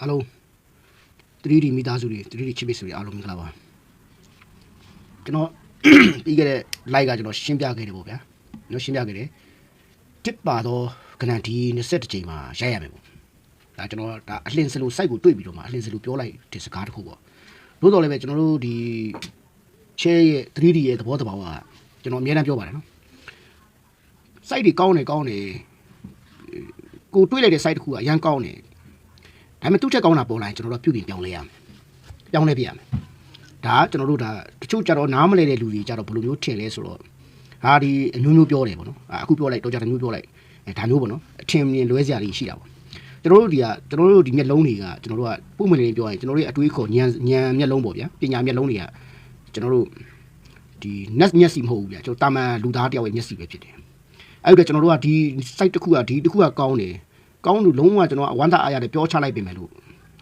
အားလုံး 3D မိသားစုတွေ 3D ချစ်မိတ်ဆွေတွေအားလုံးမင်္ဂလာပါကျွန်တော်ပြီးခဲ့တဲ့ live ကကျွန်တော်ရှင်းပြခဲ့တယ်ပေါ့ဗျာကျွန်တော်ရှင်းပြခဲ့တယ်တစ်ပါတော့ကနန်ဒီ21ကြိမ်မှာရိုက်ရမယ်ပေါ့ဒါကျွန်တော်ဒါအလင်းစလို့ site ကိုတွေ့ပြီးတော့မှအလင်းစလို့ပြောလိုက်တဲ့စကားတစ်ခုပေါ့လို့တော့လည်းပဲကျွန်တော်တို့ဒီ share ရဲ့ 3D ရဲ့သဘောတဘာဝကကျွန်တော်အများအားပြောပါတယ်နော် site တွေကောင်းတယ်ကောင်းတယ်ကိုတွေးလိုက်တဲ့ site တစ်ခုကအရန်ကောင်းတယ် ဒါပေမဲ့သူ့ချက်ကောင်းတာပေါ်လာရင်ကျွန်တော်တို့ပြုပြင်ပြောင်းလဲရမယ်ပြောင်းလဲပြရမယ်ဒါကကျွန်တော်တို့ဒါတချို့ကြတော့နားမလဲတဲ့လူတွေကြတော့ဘယ်လိုမျိုးထင်လဲဆိုတော့ဟာဒီအမျိုးမျိုးပြောတယ်ပေါ့နော်အာအခုပြောလိုက်တော့ကြတယ်မျိုးပြောလိုက်အဲဒါမျိုးပေါ့နော်အထင်မြင်လွဲစရာတွေရှိတာပေါ့ကျွန်တော်တို့ဒီကကျွန်တော်တို့ဒီမျက်လုံးတွေကကျွန်တော်တို့ကပုံမှန်လေးပြောရင်ကျွန်တော်တို့ရဲ့အတွေးခေါ်ဉာဏ်ဉာဏ်မျက်လုံးပေါ့ဗျာပညာမျက်လုံးတွေကကျွန်တော်တို့ဒီ net မျက်စိမဟုတ်ဘူးဗျာကျွန်တော်တာမန်လူသားတယောက်ရဲ့မျက်စိပဲဖြစ်တယ်အဲ့ဒါကျွန်တော်တို့ကဒီ site တစ်ခုကဒီတစ်ခုကကောင်းတယ် ကောင်းလို့လုံးဝကျွန်တော်ကဝမ်းသာအားရနဲ့ပြောချလိုက်ပြင်မယ်လို့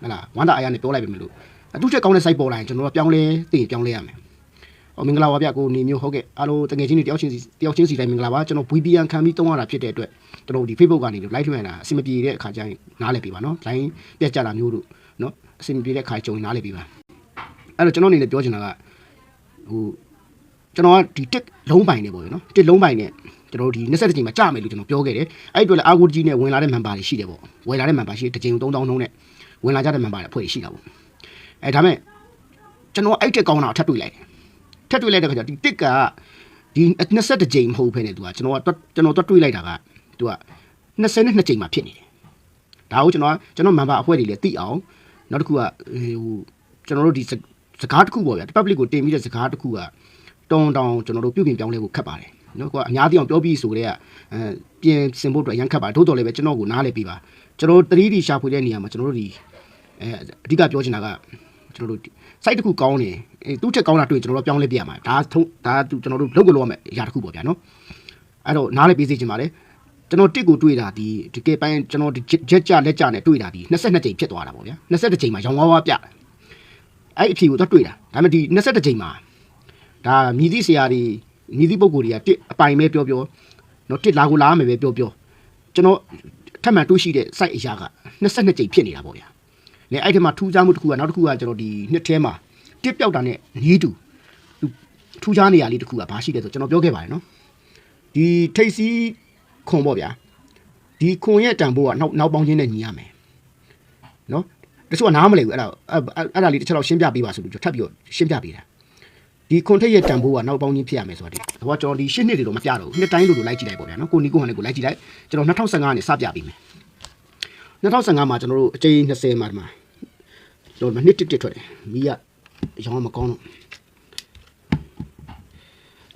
ဟဲ့လားဝမ်းသာအားရနဲ့ပြောလိုက်ပြင်မယ်လို့အတူချက်ကောင်းတဲ့ site ပေါ်လာရင်ကျွန်တော်တို့ကပြောင်းလဲသိရင်ပြောင်းလဲရမယ်။ဟောမင်္ဂလာပါဗျကိုနေမျိုးဟုတ်ကဲ့အားလုံးတကယ်ချင်းတွေတယောက်ချင်းစီတယောက်ချင်းစီတိုင်းမင်္ဂလာပါကျွန်တော် VPN ခံပြီးတုံးရတာဖြစ်တဲ့အတွက်ကျွန်တော်ဒီ Facebook ကနေ live လွှင့်တာအဆင်မပြေတဲ့အခါကျရင်နားလည်ပေးပါနော်။ line ပြတ်ကြတာမျိုးတို့နော်အဆင်မပြေတဲ့အခါကြုံနားလည်ပေးပါ။အဲ့တော့ကျွန်တော်အနေနဲ့ပြောချင်တာကဟိုကျွန်တော်ကဒီတစ်လုံးပိုင်နေပေါ့နော်တစ်လုံးပိုင်နေ ကျွန်တော်တို့ဒီ20ချိန်မှာကြာမယ်လို့ကျွန်တော်ပြောခဲ့တယ်အဲ့ဒီအတွက်လည်းအာဂိုကြီးနဲ့ဝင်လာတဲ့ member တွေရှိတယ်ပေါ့ဝယ်လာတဲ့ member ရှိတစ်ချိန်3000နှုန်းနဲ့ဝင်လာကြတဲ့ member တွေအဖွဲ့ရှိတာပေါ့အဲဒါမဲ့ကျွန်တော်အဲ့တက်ကောင်းတာထပ်တွေ့လိုက်တယ်ထပ်တွေ့လိုက်တဲ့ခါကျဒီတစ်ကဒီ22ချိန်မဟုတ်ဖ ೇನೆ သူကကျွန်တော်ကကျွန်တော်တွေ့လိုက်တာကသူက22ချိန်မှာဖြစ်နေတယ်ဒါကိုကျွန်တော်ကျွန်တော် member အဖွဲ့တွေလည်းသိအောင်နောက်တစ်ခုကဟိုကျွန်တော်တို့ဒီစကားတစ်ခုပေါ့ဗျာ public ကိုတင်ပြီးတဲ့စကားတစ်ခုကတောင်းတောင်းကျွန်တော်တို့ပြုပြင်ပြောင်းလဲဖို့ခက်ပါတယ် နော်ကွာအများကြီးအောင်ပြောပြီးဆိုတဲ့ကအဲပြင်ဆင်ဖို့အတွက်ရန်ခက်ပါထို့တော်လည်းပဲကျွန်တော်ကိုနားလည်ပေးပါကျွန်တော်တို့ 3D ရှာဖွေတဲ့နေရာမှာကျွန်တော်တို့ဒီအဲအဓိကပြောချင်တာကကျွန်တော်တို့ site တစ်ခုကောင်းနေအဲသူ့ချက်ကောင်းတာတွေ့ကျွန်တော်တို့ပြောင်းလဲပြရမှာဒါထုံးဒါကျွန်တော်တို့လုပ်ကြလို့ရမယ်အရာတစ်ခုပေါ့ဗျာနော်အဲ့တော့နားလည်ပေးစေချင်ပါတယ်ကျွန်တော်တစ်ကိုတွေ့တာဒီဒီကဲပိုင်းကျွန်တော်ဒီဂျက်ကြလက်ကြနဲ့တွေ့တာဒီ22ကြိမ်ဖြစ်သွားတာပေါ့ဗျာ22ကြိမ်မှာရောင်ဝါးဝါးပြတယ်အဲ့အဖြေကိုတော့တွေ့တာဒါပေမဲ့ဒီ22ကြိမ်မှာဒါမြည်သည့်ဆရာတွေမြ ည်သည့်ပုံကိုယ်တွေကတစ်အပိုင်ပဲပြောပြောနော်တစ်လာကိုလာမယ်ပဲပြောပြောကျွန်တော်ထပ်မံတွေးရှိတဲ့ site အရာက22ကြိမ်ဖြစ်နေတာပေါ့ဗျာလေအဲ့ဒီမှာထူးခြားမှုတစ်ခုကနောက်တစ်ခုကကျွန်တော်ဒီနှစ်ထဲမှာတစ်ပြောက်တာနဲ့နီးတူထူးခြားနေရာလေးတစ်ခုကဘာရှိလဲဆိုကျွန်တော်ပြောခဲ့ပါတယ်နော်ဒီထိတ်စီးခွန်ပေါ့ဗျာဒီခွန်ရဲ့တန်ဖိုးကနောက်နောက်ပေါင်းချင်းနဲ့ညီရမယ်နော်တချို့ကနားမလည်ဘူးအဲ့ဒါအဲ့ဒါလေးတစ်ချက်တော့ရှင်းပြပေးပါဆိုလို့ထပ်ပြီးတော့ရှင်းပြပေးတာ ဒီခွန်ထိတ်ရဲ့တန်ဖိုးကနောက်ပေါင်းချင်းဖြစ်ရမယ်ဆိုတာဒီတော့ကျွန်တော်ဒီရှင်းနှစ်တွေတော့မပြတော့ဘူးနှစ်တိုင်းလိုလိုလိုက်ကြည့်လိုက်ပေါ့ဗျာနော်ကိုနီကိုဟန်လေးကိုလိုက်ကြည့်လိုက်ကျွန်တော်2015ကနေစပြပေးမယ်2015မှာကျွန်တော်တို့အကြိမ်20မှာဒီမှာကျွန်တော်နှစ်တစ်တစ်ထွက်တယ်မီးကရောင်းမကောင်းတော့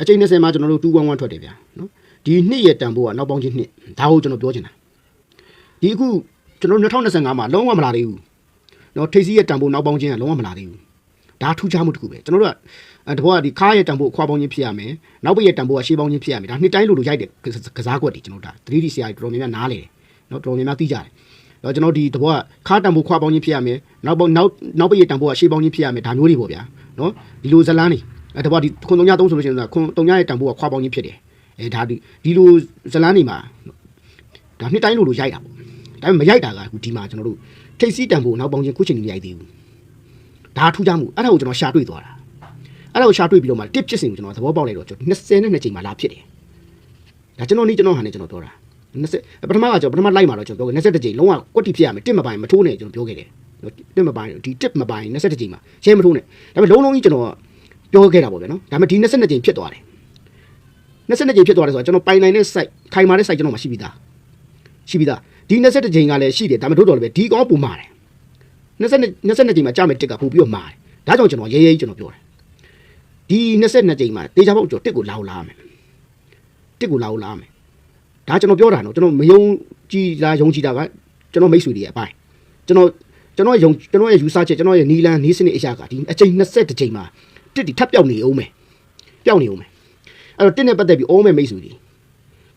အကြိမ်20မှာကျွန်တော်တို့211ထွက်တယ်ဗျာနော်ဒီနှစ်ရဲ့တန်ဖိုးကနောက်ပေါင်းချင်းနှစ်ဒါကိုကျွန်တော်ပြောချင်တာဒီအခုကျွန်တော်2025မှာလုံးဝမလာသေးဘူးနော်ထိပ်စီးရဲ့တန်ဖိုးနောက်ပေါင်းချင်းကလုံးဝမလာသေးဘူးဒါထူးခြားမှုတစ်ခုပဲကျွန်တော်တို့က တဘောကဒီခါရဲ့တန်ဖိုးခွာပေါင်းချင်းဖြစ်ရမယ်နောက်ပိတ်ရဲ့တန်ဖိုးကရှေးပေါင်းချင်းဖြစ်ရမယ်ဒါနှစ်တိုင်းလိုလိုရိုက်တဲ့ကစားကွက်တွေကျွန်တော်ဒါ 3D ဆရာကြီးတော်တော်များများနားလေတယ်နော်တော်တော်များများသိကြတယ်တော့ကျွန်တော်ဒီတဘောကခါတန်ဖိုးခွာပေါင်းချင်းဖြစ်ရမယ်နောက်ပေါင်းနောက်နောက်ပိတ်ရဲ့တန်ဖိုးကရှေးပေါင်းချင်းဖြစ်ရမယ်ဒါမျိုးတွေပေါ့ဗျာနော်ဒီလိုဇလန်းတွေအဲတဘောဒီခွန်303ဆိုလို့ရှိရင်ခွန်3ရဲ့တန်ဖိုးကခွာပေါင်းချင်းဖြစ်တယ်အဲဒါဒီဒီလိုဇလန်းတွေမှာဒါနှစ်တိုင်းလိုလိုရိုက်တာပေါ့ဒါပေမဲ့မရိုက်တာကအခုဒီမှာကျွန်တော်တို့ထိတ်စီးတန်ဖိုးနောက်ပေါင်းချင်းခုချိန်ကြီးရိုက်သေးဘူးဒါထူးခြားမှုအဲ့ဒါကိုကျွန်တော်ရှာတွေ့သွားတာ အဲ့ဒါကိုရှာတွေ့ပြီးတော့မှ tip ဖြစ်စဉ်ကိုကျွန်တော်သဘောပေါက်လိုက်တော့ကျွန်တော်20နဲ့2ချိန်မှလာဖြစ်တယ်ဒါကျွန်တော်နေ့ကျွန်တော်ဟာနေကျွန်တော်ပြောတာ20ပထမကကျွန်တော်ပထမလိုက်မှာတော့ကျွန်တော်ပြောခဲ့21ချိန်လုံးဝကွက်တီဖြစ်ရမယ်တစ်မပိုင်မထိုးနဲ့ကျွန်တော်ပြောခဲ့တယ်တစ်မပိုင်ဒီ tip မပိုင်21ချိန်မှာရှင်းမထိုးနဲ့ဒါပေမဲ့လုံးလုံးကြီးကျွန်တော်ပြောခဲ့တာပေါ့ဗျာနော်ဒါပေမဲ့ဒီ22ချိန်ဖြစ်သွားတယ်22ချိန်ဖြစ်သွားတယ်ဆိုတော့ကျွန်တော်ပိုင်နိုင်တဲ့ site ခိုင်မာတဲ့ site ကျွန်တော်မှရှိပြီးသားရှိပြီးသားဒီ21ချိန်ကလည်းရှိတယ်ဒါပေမဲ့တို့တော်လည်းပဲဒီကောပုံမာတယ်22 22ချိန်မှာကြာမယ်တစ်ကပို့ပြီးတော့မာတယ်ဒါကြောင့်ကျွန်တော်ရဲရဲကြီးကျွန်တော်ပြောတယ် ဒီ22ချိန်မှာတေချာပေါက်ကျော်တစ်ကိုလာအောင်လာမယ်တစ်ကိုလာအောင်လာမယ်ဒါကျွန်တော်ပြောတာနော်ကျွန်တော်မယုံကြည်လားယုံကြည်တာကကျွန်တော်မိတ်ဆွေတွေရဲ့အပိုင်းကျွန်တော်ကျွန်တော်ယုံကျွန်တော်ရဲ့ယူဆချက်ကျွန်တော်ရဲ့နီလန်နီးစနစ်အရာကဒီအချိန်20ချိန်မှာတစ်တီထပ်ပြောက်နေအောင်မယ်ပြောက်နေအောင်မယ်အဲ့တော့တစ်နဲ့ပတ်သက်ပြီးအောမယ်မိတ်ဆွေတွေ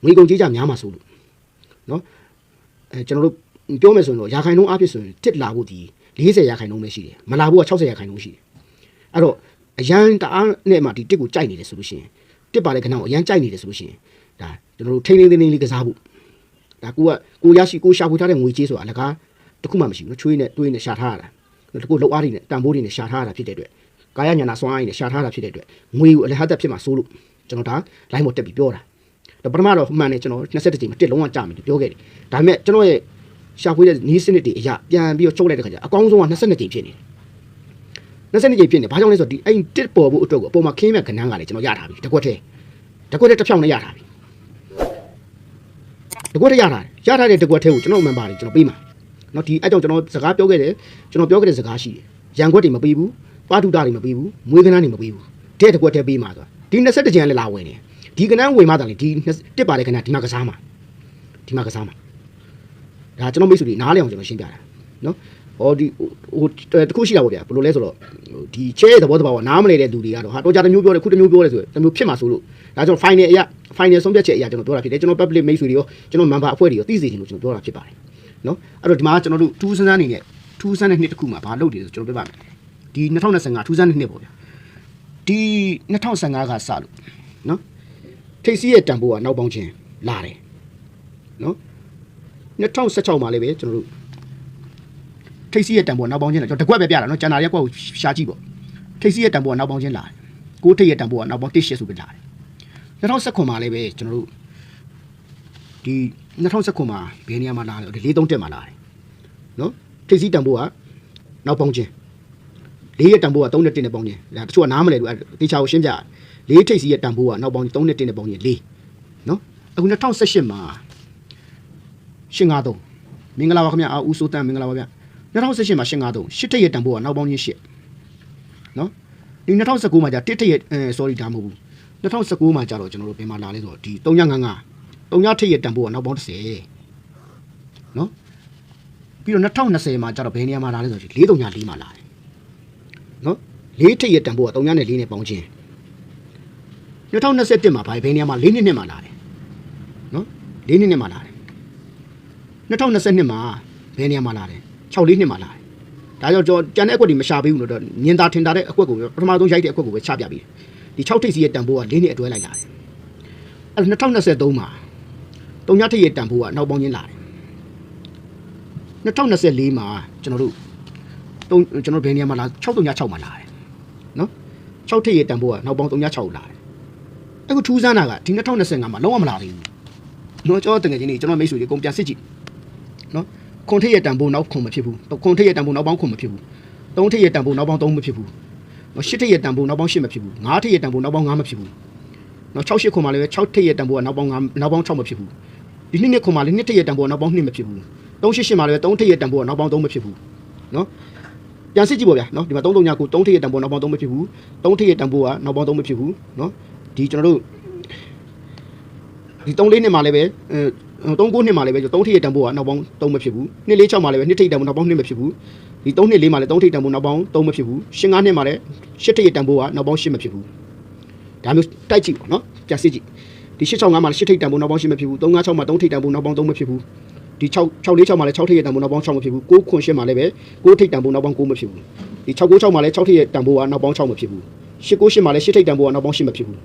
ငွေကုန်ကြေးကြများမှာဆိုလို့နော်အဲကျွန်တော်တို့ပြောမယ်ဆိုရင်တော့ရာခိုင်နှုန်းအဖြစ်ဆိုရင်တစ်လာဖို့ဒီ40ရာခိုင်နှုန်းပဲရှိတယ်မလာဖို့က60ရာခိုင်နှုန်းရှိတယ်အဲ့တော့ အရန်တအားနဲ့မှဒီတစ်ကိုကြိုက်နေတယ်ဆိုလို့ရှိရင်တစ်ပါလေခဏကိုအရန်ကြိုက်နေတယ်ဆိုလို့ရှိရင်ဒါကျွန်တော်တို့ထိန်းထိန်းသိမ်းသိမ်းလေးကစားဖို့ဒါကိုကကိုရရှိကိုရှာဖွေထားတဲ့ငွေကြေးဆိုတာအလကားတစ်ခုမှမရှိဘူးနော်ချွေးနဲ့တွေးနဲ့ရှာထားရတာနော်တကူလောက်အားတွေနဲ့တန်ဖိုးတွေနဲ့ရှာထားရတာဖြစ်တဲ့အတွက်ကာယညာနာစွမ်းအားတွေနဲ့ရှာထားတာဖြစ်တဲ့အတွက်ငွေကိုအလဟတ်သက်ဖြစ်မှာစိုးလို့ကျွန်တော်ဒါ line ပေါ်တက်ပြီးပြောတာဒါပထမတော့မှန်တယ်ကျွန်တော်27ကြိမ်မှာတက်လုံးဝကြာမယ်လို့ပြောခဲ့တယ်ဒါပေမဲ့ကျွန်တော်ရဲ့ရှာဖွေတဲ့နီးစနစ်တွေအရာပြန်ပြီးတော့ချုပ်လိုက်တဲ့ခါကျအကောင်းဆုံးက22ကြိမ်ဖြစ်နေတယ် 22ကြိမ်ဖြစ်နေဘာကြောင့်လဲဆိုတော့ဒီအဲ့တစ်ပေါ်ဖို့အတွက်ကိုအပေါ်မှာခင်းမဲ့ခဏန်းကလည်းကျွန်တော်ရထားပြီတကွက်ထဲတကွက်ထဲတစ်ဖြောင်းနဲ့ရထားပြီတကွက်ထဲရထားတယ်ရထားတဲ့တကွက်ထဲကိုကျွန်တော်မှန်ပါတယ်ကျွန်တော်ပေးမှာနော်ဒီအဲ့ကြောင့်ကျွန်တော်စကားပြောခဲ့တယ်ကျွန်တော်ပြောခဲ့တဲ့စကားရှိတယ်ရန်ခွက်တွေမပေးဘူးပါတုတာတွေမပေးဘူးမွေးကနန်းတွေမပေးဘူးတဲ့တကွက်ထဲပေးမှာဆိုတာဒီ22ကြိမ်လည်းလာဝင်တယ်ဒီကနန်းဝင်မှသာလေဒီတစ်ပါတဲ့ကနန်းဒီမှာကစားမှာဒီမှာကစားမှာဒါကျွန်တော်မိတ်ဆွေတွေနားလည်အောင်ကျွန်တော်ရှင်းပြတာနော် ဟောဒီဟိုတခုရှိတာပေါ့ဗျာဘယ်လိုလဲဆိုတော့ဒီချဲရဲ့သဘောတဘာကနားမလဲတဲ့လူတွေကတော့ဟာတော့ကြတစ်မျိုးပြောတယ်ခုတစ်မျိုးပြောတယ်ဆိုတော့တစ်မျိုးဖြစ်မှာဆိုလို့ဒါကျွန်တော် final အရာ final ဆုံးဖြတ်ချက်အရာကျွန်တော်ပြောတာဖြစ်တယ်ကျွန်တော် public မိတ်ဆွေတွေရောကျွန်တော် member အဖွဲ့တွေရောသိစေချင်လို့ကျွန်တော်ပြောတာဖြစ်ပါတယ်နော်အဲ့တော့ဒီမှာကျွန်တော်တို့ထူးဆန်းဆန်းအနေနဲ့ထူးဆန်းတဲ့နှစ်တစ်ခုမှာဘာလုပ်တယ်ဆိုကျွန်တော်ပြပါမယ်ဒီ2025ထူးဆန်းတဲ့နှစ်ပေါ့ဗျာဒီ2015ကစလို့နော်ထိပ်စီးရဲ့တန်ဖိုးကနောက်ပေါင်းချင်းလာတယ်နော်2016မှာလည်းပဲကျွန်တော်တို့ ထိပ်စီးရဲ့တန်ဖိုးကနောက်ပေါင်းချင်းလာကျွန်တော်တကွက်ပဲပြတာနော်ကျန်တာရက်ကွက်ကိုရှာကြည့်ပေါ့ထိပ်စီးရဲ့တန်ဖိုးကနောက်ပေါင်းချင်းလာတယ်ကိုးထိပ်ရဲ့တန်ဖိုးကနောက်ပေါင်း1ရှစ်ဆိုပြီးလာတယ်2019မှာလည်းပဲကျွန်တော်တို့ဒီ2019မှာဘယ်နေရာမှာလာလဲဒီ43တက်မှာလာတယ်နော်ထိပ်စီးတန်ဖိုးကနောက်ပေါင်းချင်းလေးရဲ့တန်ဖိုးက3နဲ့1နဲ့ပေါင်းချင်းဒါတချို့ကနားမလဲလို့အဲတေချာကိုရှင်းပြတယ်လေးထိပ်စီးရဲ့တန်ဖိုးကနောက်ပေါင်း3နဲ့1နဲ့ပေါင်းချင်း၄နော်အခု2018မှာ853မင်္ဂလာပါခင်ဗျာအာဦးစိုးတန်းမင်္ဂလာပါဗျာ 2018မှာ853ရှစ်ထိပ်ရဲ့တန်ဖိုးကနောက်ပေါင်းချင်း8နော်ဒီ2019မှာじゃတစ်ထိပ်ရဲ့အဲ sorry ဒါမဟုတ်ဘူး2019မှာကြတော့ကျွန်တော်တို့ဘယ်မှာလာလဲဆိုတော့ဒီ355 3ထိပ်ရဲ့တန်ဖိုးကနောက်ပေါင်း30နော်ပြီးတော့2020မှာကြတော့ဘယ်နေရာမှာလာလဲဆိုတော့ဒီ434မှာလာတယ်နော်၄ထိပ်ရဲ့တန်ဖိုးက3နဲ့4နဲ့ပေါင်းချင်း2021မှာဘာဘယ်နေရာမှာ4နှစ်နှစ်မှာလာတယ်နော်4နှစ်နှစ်မှာလာတယ်2022မှာဘယ်နေရာမှာလာတယ် 6လေးနှစ်မှာလာတယ်ဒါကြောင့်ကျွန်တော်ကြံတဲ့အကွက်တွေမရှာပေးဘူးလို့တော့ညင်သာထင်တာတဲ့အကွက်ကိုပထမဆုံးရိုက်တဲ့အကွက်ကိုပဲချပြပေးတယ်ဒီ6ထိပ်စီရဲ့တန်ဖိုးက4နှစ်အတွဲလိုက်လာတယ်အဲ့2023မှာတုံညထိပ်ရဲ့တန်ဖိုးကနောက်ပေါင်းချင်းလာတယ်2024မှာကျွန်တော်တို့တုံကျွန်တော်ဘယ်နေရာမှာလာ636မှာလာတယ်နော်6ထိပ်ရဲ့တန်ဖိုးကနောက်ပေါင်း36လာတယ်အခုထူးဆန်းတာကဒီ2025မှာလုံးဝမလာသေးဘူးနော်ကျွန်တော်တကယ်ချင်းနေကျွန်တော်မိတ်ဆွေတွေအကုန်ပြန်စစ်ကြည့်နော် ခွန်ထိပ်ရဲ့တန်ဖိုးနောက်ခွန်မဖြစ်ဘူးခွန်ထိပ်ရဲ့တန်ဖိုးနောက်ပေါင်းခွန်မဖြစ်ဘူးသုံးထိပ်ရဲ့တန်ဖိုးနောက်ပေါင်း3မဖြစ်ဘူးနော်ရှစ်ထိပ်ရဲ့တန်ဖိုးနောက်ပေါင်း8မဖြစ်ဘူးငါးထိပ်ရဲ့တန်ဖိုးနောက်ပေါင်း9မဖြစ်ဘူးနော်6 8ခွန်မှာလည်းပဲ6ထိပ်ရဲ့တန်ဖိုးကနောက်ပေါင်း9နောက်ပေါင်း6မဖြစ်ဘူးဒီနှစ်နှစ်ခွန်မှာလည်းနှစ်ထိပ်ရဲ့တန်ဖိုးကနောက်ပေါင်း2မဖြစ်ဘူး3 8 8မှာလည်း3ထိပ်ရဲ့တန်ဖိုးကနောက်ပေါင်း3မဖြစ်ဘူးနော်ပြန်စစ်ကြည့်ပေါ့ဗျာနော်ဒီမှာ3 3ညကို3ထိပ်ရဲ့တန်ဖိုးနောက်ပေါင်း3မဖြစ်ဘူး3ထိပ်ရဲ့တန်ဖိုးကနောက်ပေါင်း3မဖြစ်ဘူးနော်ဒီကျွန်တော်တို့ ဒီ3လေးနှစ်မှာလည်းပဲအဲ3 9နှစ်မှာလည်းပဲ3ထိပ်ရဲ့တန်ဖိုးကနောက်ပေါင်း3မဖြစ်ဘူး2 4 6မှာလည်းပဲ2ထိပ်တန်ဖိုးနောက်ပေါင်း2မဖြစ်ဘူးဒီ3နှစ်4မှာလည်း3ထိပ်တန်ဖိုးနောက်ပေါင်း3မဖြစ်ဘူး8 5နှစ်မှာလည်း8ထိပ်ရဲ့တန်ဖိုးကနောက်ပေါင်း8မဖြစ်ဘူးဒါမျိုးတိုက်ကြည့်ပေါ့နော်ပြန်စစ်ကြည့်ဒီ8 6 5မှာလည်း8ထိပ်တန်ဖိုးနောက်ပေါင်း8မဖြစ်ဘူး3 5 6မှာ3ထိပ်တန်ဖိုးနောက်ပေါင်း3မဖြစ်ဘူးဒီ6 6 4 6မှာလည်း6ထိပ်ရဲ့တန်ဖိုးနောက်ပေါင်း6မဖြစ်ဘူး9ခွန်8မှာလည်းပဲ9ထိပ်တန်ဖိုးနောက်ပေါင်း9မဖြစ်ဘူးဒီ6 9 6မှာလည်း6ထိပ်ရဲ့တန်ဖိုးကနောက်ပေါင်း6မဖြစ်ဘူး8 9 8မှာလည်း8ထိပ်တန်ဖိုးကနောက်ပေါင်း8မဖြစ်ဘူး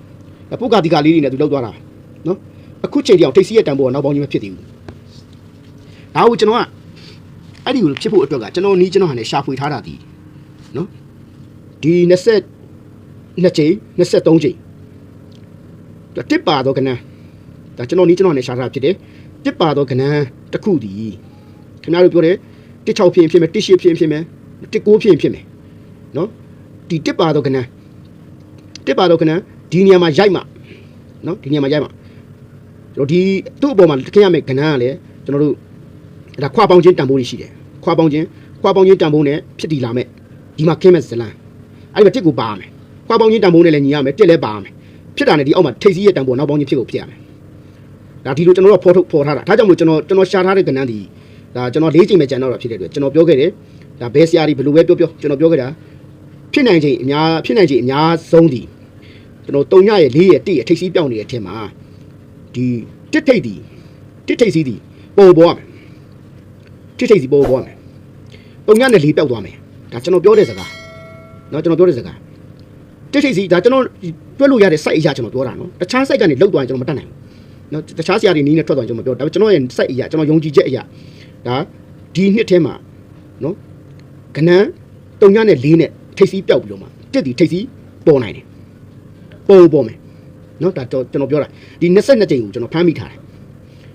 ပုဂ္ဂတိကလေးတွေနဲ့သူလောက်သွားတာနော် အခုချိန်တောင်ထိပ်စီးရဲ့တန်ဖိုးကနောက်ပေါင်းကြီးမဖြစ်သေးဘူးဒါကိုကျွန်တော်ကအဲ့ဒီကိုဖြစ်ဖို့အတွက်ကကျွန်တော်နီးကျွန်တော်ဟာနဲ့ရှာဖွေထားတာဒီနော်ဒီ20 2ချိန်23ချိန်တစ်ပါတော့ကနန်းဒါကျွန်တော်နီးကျွန်တော်နဲ့ရှာထားတာဖြစ်တယ်တစ်ပါတော့ကနန်းတစ်ခုဒီခင်ဗျားတို့ပြောတယ်တစ်6ဖြစ်ဖြစ်မယ်တစ်8ဖြစ်ဖြစ်မယ်တစ်9ဖြစ်ဖြစ်မယ်နော်ဒီတစ်ပါတော့ကနန်းတစ်ပါတော့ကနန်းဒီနေရာမှာရိုက်မှာနော်ဒီနေရာမှာရိုက်မှာကျွန် တော်ဒီသူ့အပေါ်မှာခင်ရမယ့်ကဏ္ဍကလည်းကျွန်တော်တို့ဒါခွာပေါင်းချင်းတန်ဖိုးတွေရှိတယ်ခွာပေါင်းချင်းခွာပေါင်းချင်းတန်ဖိုးနဲ့ဖြစ်တည်လာမဲ့ဒီမှာခင်းမဲ့ဇလန်အဲ့ဒီမှာတစ်ကိုပါမယ်ခွာပေါင်းချင်းတန်ဖိုးနဲ့လည်းညီရမယ်တစ်လည်းပါမယ်ဖြစ်တာနဲ့ဒီအောက်မှာထိပ်စီးရဲ့တန်ဖိုးနောက်ပေါင်းချင်းဖြစ်ကိုဖြစ်ရမယ်ဒါဒီလိုကျွန်တော်တို့ဖော်ထုတ်ဖော်ထားတာဒါကြောင့်မို့ကျွန်တော်ကျွန်တော်ရှာထားတဲ့ကဏ္ဍဒီဒါကျွန်တော်၄ချိန်ပဲကြံတော့တာဖြစ်တဲ့အတွက်ကျွန်တော်ပြောခဲ့တယ်ဒါဘယ်ဆရာကြီးဘယ်လိုပဲပြောပြောကျွန်တော်ပြောခဲ့တာဖြစ်နိုင်ချိန်အများဖြစ်နိုင်ချိန်အများဆုံးဒီကျွန်တော်တုံညရဲ့၄ရဲ့၁ရဲ့ထိပ်စီးပြောင်းနေတဲ့အထက်မှာ ဒီတစ်ထိပ်ဒီတစ်ထိပ်စီးဒီပေါ်ပေါ်ရမယ်တစ်ထိပ်စီးပေါ်ပေါ်ရမယ်တုံညနဲ့၄ပြောက်သွားမယ်ဒါကျွန်တော်ပြောတဲ့စကားเนาะကျွန်တော်ပြောတဲ့စကားတစ်ထိပ်စီးဒါကျွန်တော်တွက်လို့ရတဲ့ site အရာကျွန်တော်ပြောတာနော်တခြား site ကနေလောက်သွားရင်ကျွန်တော်မတတ်နိုင်ဘူးနော်တခြားဆရာတွေနီးနဲ့ထွက်သွားရင်ကျွန်တော်မပြောဒါပေမဲ့ကျွန်တော်ရဲ့ site အရာကျွန်တော်ယုံကြည်ချက်အရာဒါဒီနှစ်ထဲမှာ နော်ကနန်းတုံညနဲ့လေးနဲ့ထိပ်စီးပြောက်ပြီးတော့မှတစ်တီထိပ်စီးပေါ်နိုင်တယ်ပေါ်ပေါ်မယ် နော်ဒါတော့ကျွန်တော်ပြောတာဒီ22ကြိမ်ကိုကျွန်တော်ဖမ်းမိထားတယ်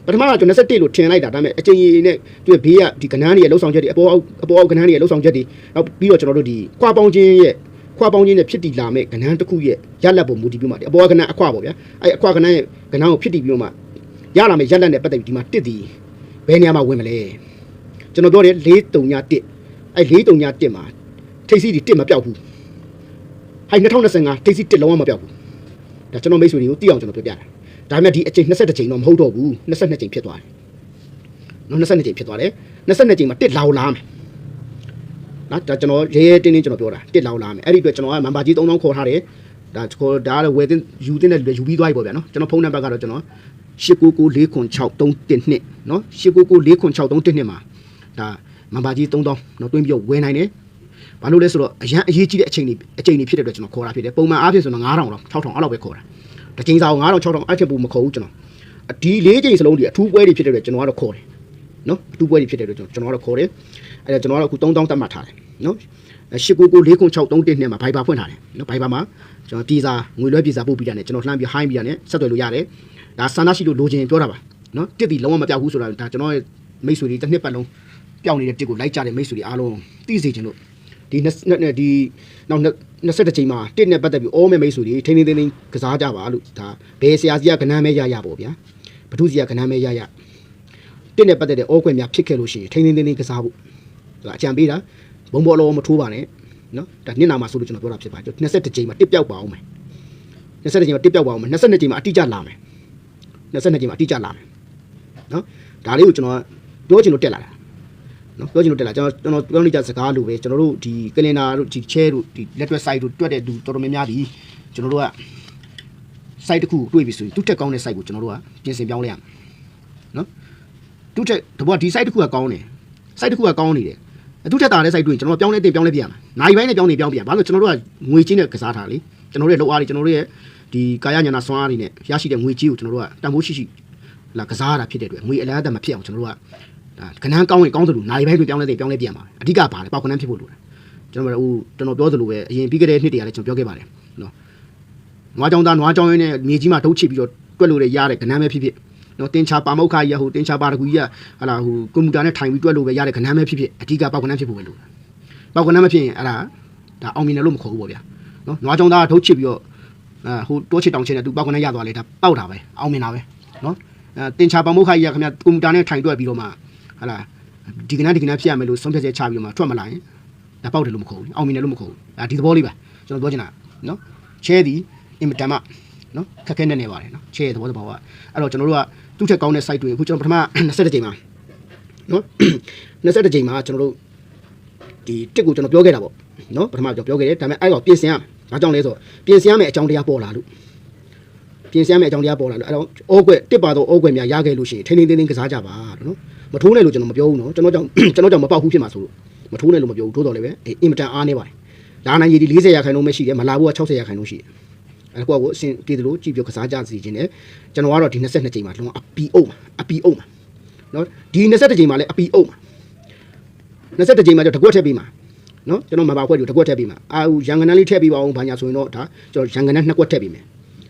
ပထမကကျွန်တော်21လို့ထင်လိုက်တာဒါပေမဲ့အချိန်ကြီးနဲ့သူဘေးကဒီကနန်းတွေရဲ့လှုပ်ဆောင်ချက်တွေအပေါ်အောက်အပေါ်အောက်ကနန်းတွေရဲ့လှုပ်ဆောင်ချက်တွေနောက်ပြီးတော့ကျွန်တော်တို့ဒီခွာပေါင်းခြင်းရဲ့ခွာပေါင်းခြင်းနဲ့ဖြစ်တည်လာမဲ့ကနန်းတစ်ခုရဲ့ရလက်ပုံမူတည်ပြီးမှဒီအပေါ်ကနန်းအခွာပေါ့ဗျာအဲအခွာကနန်းရဲ့ကနန်းကိုဖြစ်တည်ပြီးမှရလာမဲ့ရလက်နဲ့ပတ်သက်ပြီးဒီမှာတစ်တည်ဘယ်နေရာမှာဝင်မလဲကျွန်တော်ပြောတယ်၄တုံညာတစ်အဲ၄တုံညာတစ်မှာထိပ်စီးဒီတစ်မပြောက်ဘူးဟိုင်2025ထိပ်စီးတစ်လုံးဝမပြောက်ဘူး ဒါကျွန်တော်မိတ်ဆွေတွေကိုသိအောင်ကျွန်တော်ပြောပြတာဒါပေမဲ့ဒီအချိန်22ချိန်တော့မဟုတ်တော့ဘူး22ချိန်ဖြစ်သွားတယ်နော်22ချိန်ဖြစ်သွားတယ်22ချိန်မှာတစ်လောင်လာမယ်နော်ဒါကျွန်တော်ရဲရဲတင်းတင်းကျွန်တော်ပြောတာတစ်လောင်လာမယ်အဲ့ဒီအတွက်ကျွန်တော်ကမန်ပါကြီး3000ခေါ်ထားတယ်ဒါခေါ်ဒါလည်းဝယ်တင်ယူတင်တဲ့လူတွေယူပြီးသွားပြီပေါ့ဗျာနော်ကျွန်တော်ဖုန်းနံပါတ်ကတော့ကျွန်တော်89946312နော်89946312မှာဒါမန်ပါကြီး3000နော်တွင်းပြီးတော့ဝယ်နိုင်တယ် ဘာလို့လဲဆိုတော့အရန်အရေးကြီးတဲ့အချိန်တွေအချိန်တွေဖြစ်တဲ့အတွက်ကျွန်တော်ခေါ်တာဖြစ်တယ်ပုံမှန်အားဖြင့်ဆိုတော့9000လောက်6000အဲ့လောက်ပဲခေါ်တာတစ်ချိန်စာကို9000 6000အဲ့ထက်ပိုမခေါ်ဘူးကျွန်တော်ဒီလေးချိန်စလုံးဒီအထူးပွဲတွေဖြစ်တဲ့အတွက်ကျွန်တော်ကတော့ခေါ်တယ်နော်အထူးပွဲတွေဖြစ်တဲ့အတွက်ကျွန်တော်ကတော့ခေါ်တယ်အဲ့ဒါကျွန်တော်ကတော့အခု3000တတ်မှတ်ထားတယ်နော်89946312နဲ့မှာဘိုင်ဘာဖွင့်ထားတယ်နော်ဘိုင်ဘာမှာကျွန်တော်ပြည်စာငွေလွှဲပြည်စာပို့ပြီးတာနဲ့ကျွန်တော်လှမ်းပြီးဟိုင်းပြီးတာနဲ့ဆက်သွယ်လို့ရတယ်ဒါဆန္ဒရှိလို့လိုချင်ပြောတာပါနော်တစ်တီလုံးဝမပြောက်ဘူးဆိုတာဒါကျွန်တော်ရဲ့မိတ်ဆွေတွေတစ်နှစ်ပတ်လုံးပျောက်နေတဲ့တစ်ကိုလိုက်ကြတဲ့မိတ်ဆွေတွေအားလုံးသိစေချင်လို့ ဒီနှစ်ဒီနောက်20ချိန်မှာတစ်နဲ့ပတ်သက်ပြီးအောမဲမိတ်ဆွေတွေထိန်းထိန်းသိမ်းသိမ်းကစားကြပါလို့ဒါဘယ်ဆရာစီကကနန်းမဲရရပေါ့ဗျာဘသူစီကကနန်းမဲရရတစ်နဲ့ပတ်သက်တဲ့အောခွင့်များဖြစ်ခဲ့လို့ရှိရင်ထိန်းထိန်းသိမ်းသိမ်းကစားဖို့ဒါအကြံပေးတာဘုံဘောလောမထိုးပါနဲ့နော်ဒါနှစ်နာမှာဆိုလို့ကျွန်တော်ပြောတာဖြစ်ပါတယ်22ချိန်မှာတစ်ပြောက်ပါအောင်မယ်22ချိန်မှာတစ်ပြောက်ပါအောင်မယ်22ချိန်မှာအတိအကျလာမယ်22ချိန်မှာအတိအကျလာမယ်နော်ဒါလေးကိုကျွန်တော်ပြောချင်လို့တက်လာတာ နော်ပြောချင်လို့တက်လာကျွန်တော်ကျွန်တော်ပြောနေကြစကားလိုပဲကျွန်တော်တို့ဒီကလင်နာတို့ဒီ chair တို့ဒီ network site တို့တွက်တဲ့သူတော်တော်များများဒီကျွန်တော်တို့က site တစ်ခုကိုတွေ့ပြီဆိုရင်သူ့တက်ကောင်းတဲ့ site ကိုကျွန်တော်တို့ကပြင်ဆင်ပြောင်းလဲရမယ်နော်သူ့တက်တဘောဒီ site တစ်ခုကကောင်းတယ် site တစ်ခုကကောင်းနေတယ်သူ့တက်တာတဲ့ site တွေ့ရင်ကျွန်တော်ပြောင်းလဲတင်ပြောင်းလဲပြရမှာနိုင်ပိုင်းနဲ့ပြောင်းနေပြောင်းပြရဘာလို့ကျွန်တော်တို့ကငွေချင်းနဲ့ကစားတာလေကျွန်တော်တို့ရဲ့လောက်အားတွေကျွန်တော်တို့ရဲ့ဒီကာယညာနာစွမ်းအားတွေနဲ့ရရှိတဲ့ငွေကြီးကိုကျွန်တော်တို့ကတန်ဖိုးရှိရှိလာကစားရတာဖြစ်တဲ့အတွက်ငွေအလားအသက်မဖြစ်အောင်ကျွန်တော်တို့က ဒါကနန်းကောင်းရင်ကောင်းသလိုနိုင်ပိုင်းတွေပြောင်းလဲတင်ပြောင်းလဲပြရမှာအဓိကပါလေပေါက်ကနန်းဖြစ်ဖို့လိုတယ်ကျွန်တော်တို့ဟိုကျွန်တော်ပြောသလိုပဲအရင်ပြီးခဲ့တဲ့နှစ်တည်းကလည်းကျွန်တော်ပြောခဲ့ပါတယ်နော်နွားကြောင်သားနွားကြောင်ရင်းနဲ့မြေကြီးမှာထုတ်ချစ်ပြီးတော့တွက်လို့ရရတဲ့ကနန်းပဲဖြစ်ဖြစ်နော်တင်ချာပါမောက်ခကြီးဟိုတင်ချာပါတကူကြီးကဟလာဟိုကွန်ပျူတာနဲ့ထိုင်ပြီးတွက်လို့ပဲရတဲ့ကနန်းပဲဖြစ်ဖြစ်အဓိကပေါက်ကနန်းဖြစ်ဖို့ပဲလိုတယ်ပေါက်ကနန်းမဖြစ်ရင်အဲ့ဒါဒါအောင်မြင်တယ်လို့မခေါ်ဘူးပေါ့ဗျာနော်နွားကြောင်သားထုတ်ချစ်ပြီးတော့အဲဟိုတိုးချစ်တောင်ချစ်နဲ့သူပေါက်ကနန်းရသွားလေဒါပေါက်တာပဲအောင်မြင်တာပဲနော်အဲတင်ချာပါမောက်ခကြီးကခင်ဗျကွန်ပျူတာနဲ့ထိုင်တွက်ပြီးတော့မှ ဟလာဒီကနန်းဒီကနန်းဖြစ်ရမယ်လို့ဆုံးဖြတ်ချက်ချပြီးတော့မှထွက်မလာရင်ဒါပေါက်တယ်လို့မခေါ်ဘူးအောင်မြင်တယ်လို့မခေါ်ဘူးဒါဒီသဘောလေးပဲကျွန်တော်ပြောချင်တာနော်ချဲသည်အင်မတန်မှနော်ခက်ခဲနေနေပါတယ်နော်ချဲသဘောတဘာဝအဲ့တော့ကျွန်တော်တို့ကသူ့ထက်ကောင်းတဲ့ site တွေအခုကျွန်တော်ပထမ20ကြိမ်မှာနော်20ကြိမ်မှာကျွန်တော်တို့ဒီတစ်ကိုကျွန်တော်ပြောခဲ့တာပေါ့နော်ပထမကျွန်တော်ပြောခဲ့တယ်ဒါပေမဲ့အဲ့တော့ပြင်ဆင်ရဘာကြောင့်လဲဆိုတော့ပြင်ဆင်ရမယ့်အကြောင်းတရားပေါ်လာလို့ပြင်ဆင်ရမယ့်အကြောင်းတရားပေါ်လာလို့အဲ့တော့အိုးကွက်တစ်ပါတော့အိုးကွက်များရခဲ့လို့ရှိရင်ထိန်းထိန်းသိမ်းသိမ်းကစားကြပါလို့နော် မထိုးနဲ့လို့ကျွန်တော်မပြောဘူးနော်ကျွန်တော်ကြောင့်ကျွန်တော်ကြောင့်မပေါက်ဘူးဖြစ်မှာဆိုလို့မထိုးနဲ့လို့မပြောဘူးထိုးတော်လည်းပဲအင်မတန်အားနေပါတယ်လာနိုင်ရည်ဒီ40ရာခိုင်နှုန်းပဲရှိတယ်မလာဘူးက60ရာခိုင်နှုန်းရှိတယ်အဲ့ကွာကိုအစဉ်ပြေတယ်လို့ကြည့်ပြကစားကြစီခြင်းနဲ့ကျွန်တော်ကတော့ဒီ22ချိန်မှာလုံးဝအပီအုပ်မှာအပီအုပ်မှာနော်ဒီ22ချိန်မှာလည်းအပီအုပ်မှာ22ချိန်မှာကျွန်တော်တကွက်ထည့်ပြီးမှာနော်ကျွန်တော်မပါခွက်ဒီတကွက်ထည့်ပြီးမှာအာရန်ကနန်းလေးထည့်ပြီးပါအောင်ဘာညာဆိုရင်တော့ဒါကျွန်တော်ရန်ကနန်းနှစ်ကွက်ထည့်ပြီးမယ်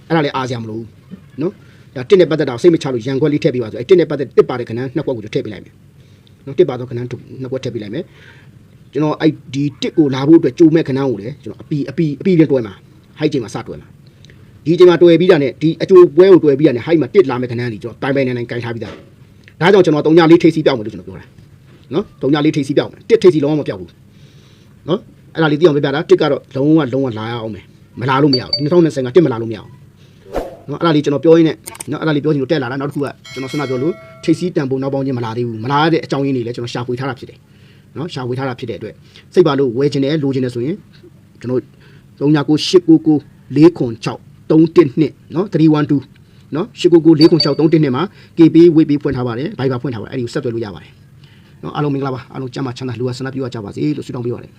အဲ့ဒါလည်းအားစရာမလိုဘူးနော် ဒါတစ်နဲ့ပတ်သက်တာစိတ်မချလို့ရန်ခွက်လေးထည့်ပြီးပါဆိုအဲ့တစ်နဲ့ပတ်သက်တစ်ပါတဲ့ကနန်းနှစ်ကွက်ကိုထည့်ပေးလိုက်မယ်နော်တစ်ပါတော့ကနန်းနှစ်ကွက်ထည့်ပေးလိုက်မယ်ကျွန်တော်အဲ့ဒီတစ်ကိုလာဖို့အတွက်ကြိုမဲ့ကနန်းကိုလည်းကျွန်တော်အပီအပီအပီနဲ့တွဲမှာဟိုက်ချိန်မှာစတွဲမှာဒီချိန်မှာတွဲပြီးတာနဲ့ဒီအကျိုးပွဲကိုတွဲပြီးတာနဲ့ဟိုက်မှာတစ်လာမဲ့ကနန်းကြီးကျွန်တော်တိုင်ပိုင်နိုင်နိုင်ကင်ထားပြီးသားဒါကြောင့်ကျွန်တော်တုံညာလေးထိပ်စီးပြောက်မယ်လို့ကျွန်တော်ပြောတာနော်တုံညာလေးထိပ်စီးပြောက်မယ်တစ်ထိပ်စီးလုံးဝမပြောက်ဘူးနော်အဲ့ဒါလေးသိအောင်ပြပြတာတစ်ကတော့လုံးဝလုံးဝလာရအောင်မယ်မလာလို့မရဘူး2025တစ်မလာလို့မရဘူး နော်အဲ့ဒါလေးကျွန်တော်ပြောရင်းနဲ့နော်အဲ့ဒါလေးပြောချင်လို့တက်လာတာနောက်တစ်ခုကကျွန်တော်ဆွမ်းနာပြောလို့ထိပ်စီးတန်ပုံနောက်ပေါင်းချင်းမလာသေးဘူးမလာရတဲ့အကြောင်းရင်းတွေလည်းကျွန်တော်ရှာဖွေထားတာဖြစ်တယ်နော်ရှာဖွေထားတာဖြစ်တဲ့အတွက်စိတ်ပါလို့ဝယ်ခြင်းနဲ့လိုချင်တယ်ဆိုရင်ကျွန်တော်399899 406 312နော်312နော်899 406 312မှာ KB ဝေးပြီးဖွင့်ထားပါတယ် Viber ဖွင့်ထားပါတယ်အဲ့ဒီကိုဆက်သွယ်လို့ရပါတယ်နော်အားလုံးမင်္ဂလာပါအားလုံးကျမ်းမာချမ်းသာလူဝဆန္ဒပြုကြပါစေလို့ဆုတောင်းပေးပါတယ်